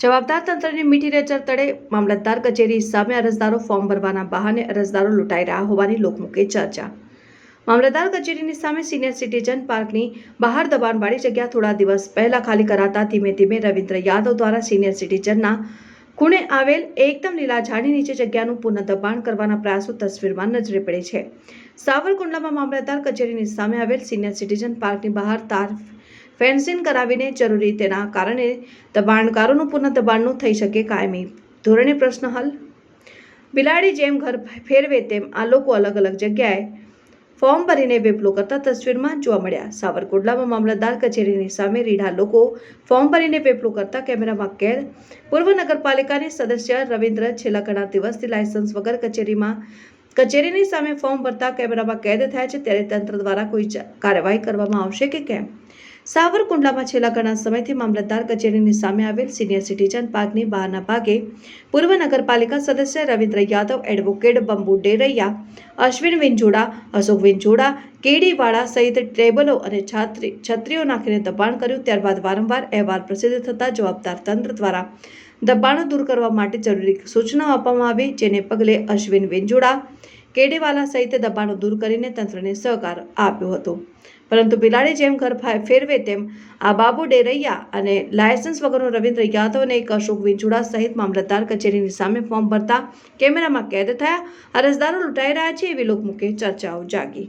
જવાબદાર તંત્રની મીઠી નજર તળે મામલતદાર કચેરી સામે અરજદારો ફોર્મ ભરવાના બહાને અરજદારો લૂંટાઈ રહ્યા હોવાની લોકમુખે ચર્ચા. મામલતદાર કચેરીની સામે સિનિયર સિટીઝન પાર્કની બહાર દબાણવાળી જગ્યા થોડા દિવસ પહેલા ખાલી કરાતા ધીમે ધીમે રવિન્દ્ર યાદવ દ્વારા સિનિયર સિટીઝનના ખૂણે આવેલ એકદમ લીલા ઝાડી નીચે જગ્યાનું પુનઃ દબાણ કરવાના પ્રયાસો તસવીરમાં નજરે પડે છે. સાવરકુંડલામાં મામલતદાર કચેરીની સામે આવેલ સિનિયર સિટીઝન પાર્કની બહાર તાર ફેન્સિંગ કરાવીને જરૂરી તેના કારણે દબાણકારોનું પુનઃ દબાણનું થઈ શકે કાયમી. ધોરણે પ્રશ્ન હલ. બિલાડી જેમ ઘર ફેરવે તેમ આ લોકો અલગ અલગ જગ્યાએ ફોર્મ ભરીને વેપલો કરતા તસવીરમાં જોવા મળ્યા. સાવરકુંડલામાં મામલતદાર કચેરીની સામે રીઢા લોકો ફોર્મ ભરીને વેપલો કરતા કેમેરામાં કેદ. પૂર્વ નગરપાલિકાની સદસ્ય રવિન્દ્ર છેલ્લા ઘણા દિવસથી લાયસન્સ વગર કચેરીમાં કચેરીની સામે ફોર્મ ભરતા કેમેરામાં કેદ થયા છે. ત્યારે તંત્ર દ્વારા કોઈ કાર્યવાહી કરવામાં આવશે કે કેમ? સાવરકુંડલામાં છેલ્લા ઘણા સમયથી મામલતદાર કચેરીની સામે આવેલ સિનિયર સિટીઝન પાર્કની બહારના ભાગે પૂર્વ નગરપાલિકા સદસ્ય રવિન્દ્ર યાદવ એડવોકેટ બંબુ ડેરૈયા, અશ્વિન વિંજોડા, અશોક વિંજોડા કેડીવાળા સહિત ટેબલો અને છાત્રી, છત્રીઓ નાખીને દબાણ કર્યું, ત્યારબાદ વારંવાર અહેવાલ પ્રસિદ્ધ થતાં જવાબદાર તંત્ર દ્વારા દબાણો દૂર કરવા માટે જરૂરી સૂચનાઓ આપવામાં આવી, જેને પગલે અશ્વિન વિંજોડા કેડીવાલા સહિત દબાણો દૂર કરીને તંત્રને સહકાર આપ્યો હતો. પરંતુ બિલાડી જેમ ઘર ફેરવે તેમ આ બાબુ ડેરૈયા અને લાયસન્સ વગરનો રવિન્દ્ર યાદવ અને એક અશોક વિંજુડા સહિત મામલતદાર કચેરીની સામે ફોર્મ ભરતા કેમેરામાં કેદ થયા. અરજદારો લૂંટાઈ રહ્યા છે એવી લોકમુખે ચર્ચાઓ જાગી.